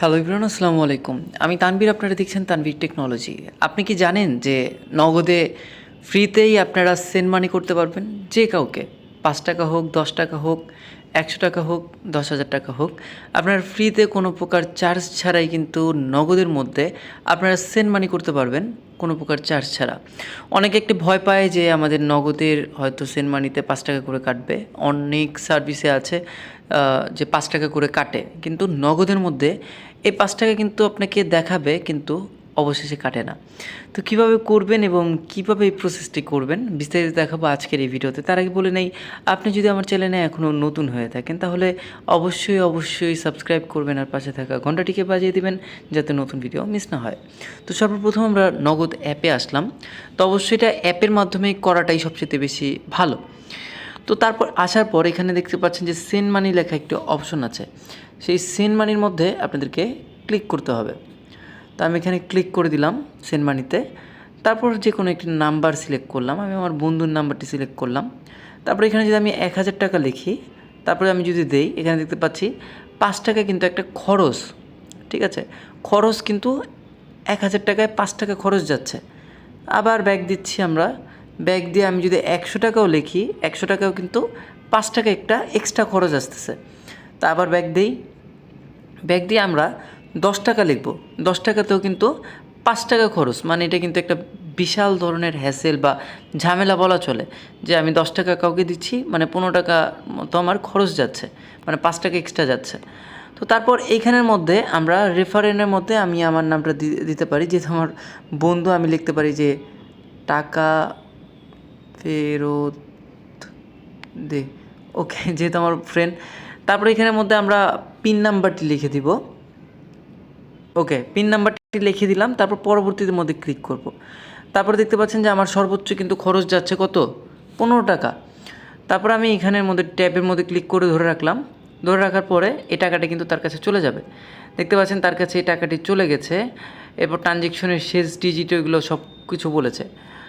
Hello ইব্রাহন আসসালামু আলাইকুম। আমি তানভীর, আপনারা দেখছেন তানভীর টেকনোলজি। আপনি কি জানেন যে নগদে ফ্রিতেই আপনারা সেন্ড মানি করতে পারবেন? যে কাউকে। পাঁচ টাকা হোক, দশ টাকা হোক, একশো টাকা হোক, দশ হাজার টাকা হোক, আপনারা ফ্রিতে কোনো প্রকার চার্জ ছাড়াই কিন্তু নগদের মধ্যে আপনারা সেন্ড মানি করতে পারবেন কোনো প্রকার চার্জ ছাড়া। অনেকে একটি ভয় পায় যে আমাদের নগদের হয়তো সেন্ড মানিতে পাঁচ টাকা করে কাটবে। অনেক সার্ভিসে আছে যে পাঁচ টাকা করে কাটে। কিন্তু নগদের মধ্যে এই পাঁচ টাকা কিন্তু আপনাকে দেখাবে কিন্তু অবশেষে কাটে না। তো কীভাবে করবেন এবং কীভাবে এই প্রসেসটি করবেন, বিস্তারিত দেখাবো আজকের এই ভিডিওতে। তার আগে বলে নেই, আপনি যদি আমার চ্যানেলে এখনও নতুন হয়ে থাকেন, তাহলে অবশ্যই অবশ্যই সাবস্ক্রাইব করবেন আর পাশে থাকা ঘন্টাটিকে বাজিয়ে দিবেন, যাতে নতুন ভিডিও মিস না হয়। তো সর্বপ্রথম আমরা নগদ অ্যাপে আসলাম। তো অবশ্যই এটা অ্যাপের মাধ্যমে করাটাই সবচেয়ে বেশি ভালো। তো তারপর আসার পর এখানে দেখতে পাচ্ছেন যে সেন্ড মানি লেখা একটি অপশন আছে। সেই সেন্ড মানির মধ্যে আপনাদেরকে ক্লিক করতে হবে। তো আমি এখানে ক্লিক করে দিলাম সেন্ড মানিতে তারপর যে কোনো একটি নাম্বার সিলেক্ট করলাম। আমি আমার বন্ধুর নাম্বারটি সিলেক্ট করলাম। তারপর এখানে যদি আমি এক হাজার টাকা লিখি, তারপরে আমি যদি দেই, এখানে দেখতে পাচ্ছি পাঁচ টাকা কিন্তু একটা খরচ, ঠিক আছে? খরচ কিন্তু এক হাজার টাকায় পাঁচ টাকা খরচ যাচ্ছে। আবার ব্যাগ দিচ্ছি আমরা। ব্যাগ দিয়ে আমি যদি একশো টাকাও লিখি, একশো টাকাও কিন্তু পাঁচ টাকা একটা এক্সট্রা খরচ আসতেছে। তা আবার ব্যাগ দিই। ব্যাগ দিয়ে আমরা দশ টাকা লিখব। দশ টাকাতেও কিন্তু পাঁচ টাকা খরচ। মানে এটা কিন্তু একটা বিশাল ধরনের হ্যাসেল বা ঝামেলা বলা চলে যে আমি দশ টাকা কাউকে দিচ্ছি মানে পনেরো টাকা মতো আমার খরচ যাচ্ছে মানে পাঁচ টাকা এক্সট্রা যাচ্ছে। তো তারপর এইখানের মধ্যে আমরা রেফারেন্সের মধ্যে আমি আমার নামটা দিতে পারি। যেহেতু আমার বন্ধু, আমি লিখতে পারি যে টাকা ফেরত দে। ওকে, যেহেতু আমার ফ্রেন্ড তারপরে এখানের মধ্যে আমরা পিন নাম্বারটি লিখে দিব। ওকে, পিন নাম্বারটি লিখে দিলাম, তারপর পরবর্তীতে মধ্যে ক্লিক করব। তারপর দেখতে পাচ্ছেন যে আমার সর্বোচ্চ কিন্তু খরচ যাচ্ছে কত? পনেরো টাকা। তারপর আমি এখানের মধ্যে ট্যাবের মধ্যে ক্লিক করে ধরে রাখলাম। ধরে রাখার পরে এই টাকাটা কিন্তু তার কাছে চলে যাবে। দেখতে পাচ্ছেন তার কাছে এই টাকাটি চলে গেছে। এরপর ট্রানজেকশনের শেষ ডিজিট এগুলো সব কিছু বলেছে।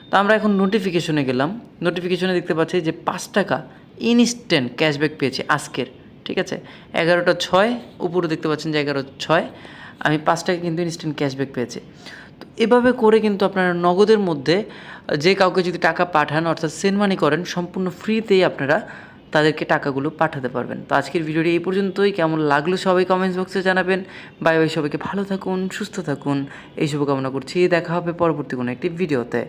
তো আমরা এখন নোটিফিকেশনে গেলাম। নোটিফিকেশনে দেখতে পাচ্ছি যে পাঁচ টাকা ইনস্ট্যান্ট ক্যাশব্যাক পেয়েছি আজকের, ঠিক আছে? এগারোটা ছয়, উপরে দেখতে পাচ্ছেন যে এগারো ছয়। আমি পাঁচ টাকা কিন্তু ইনস্ট্যান্ট ক্যাশব্যাক পেয়েছি। তো এভাবে করে কিন্তু আপনারা নগদের মধ্যে, যে কাউকে যদি টাকা পাঠান, অর্থাৎ সেন্ড মানি করেন, সম্পূর্ণ ফ্রিতেই আপনারা তাদেরকে টাকাগুলো পাঠাতে পারবেন। তো আজকের ভিডিওটি এই পর্যন্তই। কেমন লাগল সবাই কমেন্টস বক্সে জানাবেন। বাই বাই সবাইকে। ভালো থাকুন, সুস্থ থাকুন। এই শুভকামনা করছি। দেখা হবে পরবর্তী কোনো একটি ভিডিওতে